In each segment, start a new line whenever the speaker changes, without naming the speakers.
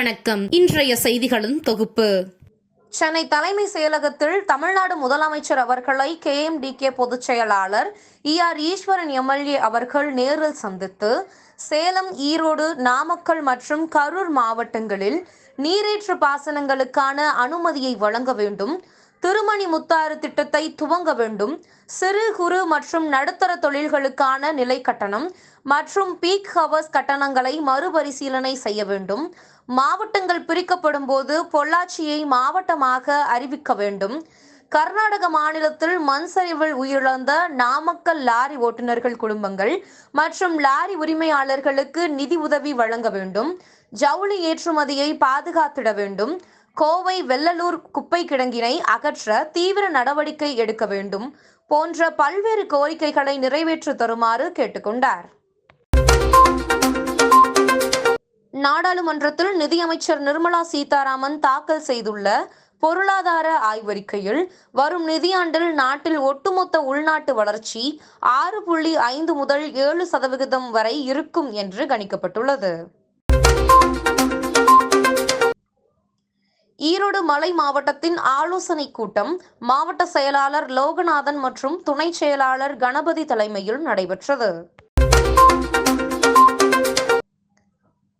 வணக்கம். இன்றைய செய்திகளின் தொகுப்பு.
சென்னை தலைமை செயலகத்தில் தமிழ்நாடு முதலமைச்சர் அவர்களை கேஎம்டிகே பொதுச் செயலாளர் இ ஆர் ஈஸ்வரன் எம்எல்ஏ அவர்கள் நேரில் சந்தித்து சேலம் ஈரோடு நாமக்கல் மற்றும் கரூர் மாவட்டங்களில் நீரேற்று பாசனங்களுக்கான அனுமதியை வழங்க வேண்டும் திருமணி முத்தாறு திட்டத்தை துவங்க வேண்டும். சிறு குறு மற்றும் நடுத்தர தொழில்களுக்கான நிலை கட்டணம் மற்றும் பீக் ஹவர்ஸ் கட்டணங்களை மறுபரிசீலனை செய்ய வேண்டும். மாவட்டங்கள் பிரிக்கப்படும் போது பொள்ளாச்சியை மாவட்டமாக அறிவிக்க வேண்டும். கர்நாடக மாநிலத்தில் மண் சரிவில் உயிரிழந்த நாமக்கல் லாரி ஓட்டுநர்கள் குடும்பங்கள் மற்றும் லாரி உரிமையாளர்களுக்கு நிதி உதவி வழங்க வேண்டும். ஜவுளி ஏற்றுமதியை பாதுகாத்திட வேண்டும். கோவை வெள்ளலூர் குப்பை கிடங்கினை அகற்ற தீவிர நடவடிக்கை எடுக்க வேண்டும் போன்ற பல்வேறு கோரிக்கைகளை நிறைவேற்றி தருமாறு கேட்டுக்கொண்டார். நாடாளுமன்றத்தில் நிதியமைச்சர் நிர்மலா சீதாராமன் தாக்கல் செய்துள்ள பொருளாதார ஆய்வறிக்கையில் வரும் நிதியாண்டில் நாட்டில் ஒட்டுமொத்த உள்நாட்டு வளர்ச்சி ஆறு புள்ளி ஐந்து முதல் ஏழு சதவிகிதம் வரை இருக்கும் என்று கணிக்கப்பட்டுள்ளது. ஈரோடு மலை மாவட்டத்தின் ஆலோசனை கூட்டம் மாவட்ட செயலாளர் லோகநாதன் மற்றும் துணை செயலாளர் கணபதி தலைமையில் நடைபெற்றது.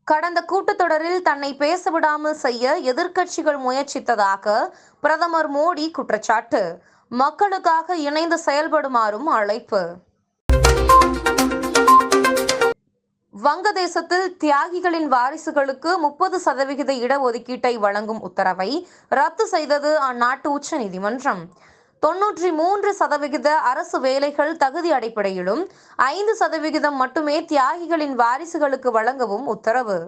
கடந்த கூட்டத்தொடரில் தன்னை பேசவிடாமல் செய்ய எதிர்க்கட்சிகள் முயற்சித்ததாக பிரதமர் மோடி குற்றச்சாட்டு. மக்களுக்காக இணைந்து செயல்படுமாறும் அழைப்பு. வங்கதேசத்தில் தியாகிகளின் வாரிசுகளுக்கு முப்பது சதவிகித இடஒதுக்கீட்டை வழங்கும் உத்தரவை ரத்து செய்தது அந்நாட்டு உச்சநீதிமன்றம். தொன்னூற்றி மூன்று சதவிகித அரசு வேலைகள் தகுதி அடிப்படையிலும் ஐந்து சதவிகிதம் மட்டுமே தியாகிகளின் வாரிசுகளுக்கு வழங்கவும் உத்தரவு.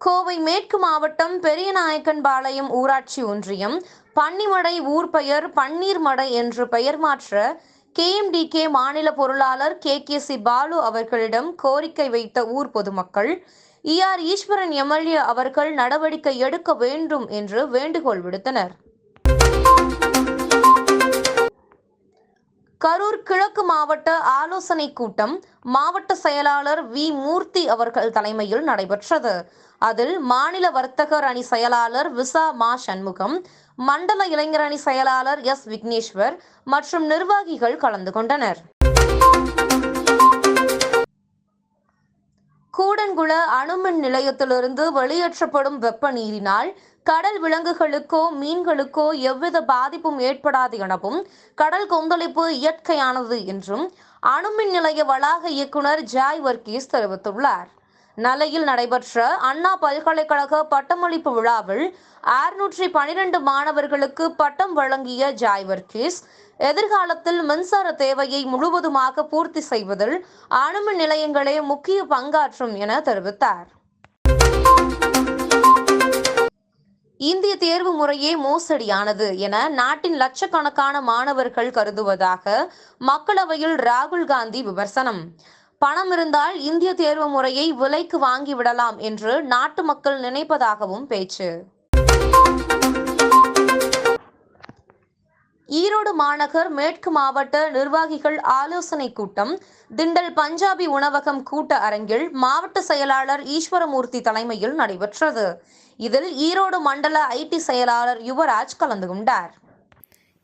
கோவை மேற்கு மாவட்டம் பெரியநாயக்கன்பாளையம் ஊராட்சி ஒன்றியம் பன்னிமடை ஊர் பெயர் பன்னீர்மடை என்று பெயர் மாற்ற கேஎம்டிகே மாநில பொருளாளர் கே கே சி பாலு அவர்களிடம் கோரிக்கை வைத்த ஊர் பொதுமக்கள் இ ஆர் ஈஸ்வரன் எம்எல்ஏ அவர்கள் நடவடிக்கை எடுக்க வேண்டும் என்று வேண்டுகோள் விடுத்தனர். கரூர் கிழக்கு மாவட்ட ஆலோசனை கூட்டம் மாவட்ட செயலாளர் வி. மூர்த்தி அவர்கள் தலைமையில் நடைபெற்றது. அதில் மாநில வர்த்தகர் அணி செயலாளர் விசா மா. சண்முகம் மண்டல இளைஞர் அணி செயலாளர் எஸ். விக்னேஸ்வர் மற்றும் நிர்வாகிகள் கலந்து கொண்டனர். கூடன்குள அணுமின் நிலையத்திலிருந்து வெளியேற்றப்படும் வெப்ப நீரினால் கடல் விலங்குகளுக்கோ மீன்களுக்கோ எவ்வித பாதிப்பும் ஏற்படாது எனவும் கடல் கொந்தளிப்பு இயற்கையானது என்றும் அணுமின் நிலைய வளாக இயக்குனர் ஜாய் வர்கீஸ் தெரிவித்துள்ளார். நலையில் நடைபெற்ற அண்ணா பல்கலைக்கழக பட்டமளிப்பு விழாவில் அறுநூற்றி பனிரெண்டு மாணவர்களுக்கு பட்டம் வழங்கிய ஜாய்வர்கீஸ் எதிர்காலத்தில் மின்சார தேவையை முழுவதுமாக பூர்த்தி செய்வதில் அணுமின் நிலையங்களே முக்கிய பங்காற்றும் என தெரிவித்தார். இந்திய தேர்வு முறையே மோசடியானது என நாட்டின் லட்சக்கணக்கான மாணவர்கள் கருதுவதாக மக்களவையில் ராகுல் காந்தி விமர்சனம். பணம் இருந்தால் இந்திய தேர்வு முறையை விலைக்கு வாங்கிவிடலாம் என்று நாட்டு மக்கள் நினைப்பதாகவும் பேச்சு. ஈரோடு மாநகர் மேற்கு மாவட்ட நிர்வாகிகள் ஆலோசனை கூட்டம் திண்டல் பஞ்சாபி உணவகம் கூட்ட அரங்கில் மாவட்ட செயலாளர் ஈஸ்வரமூர்த்தி தலைமையில் நடைபெற்றது. இதில் ஈரோடு மண்டல ஐடி செயலாளர் யுவராஜ் கலந்து கொண்டார்.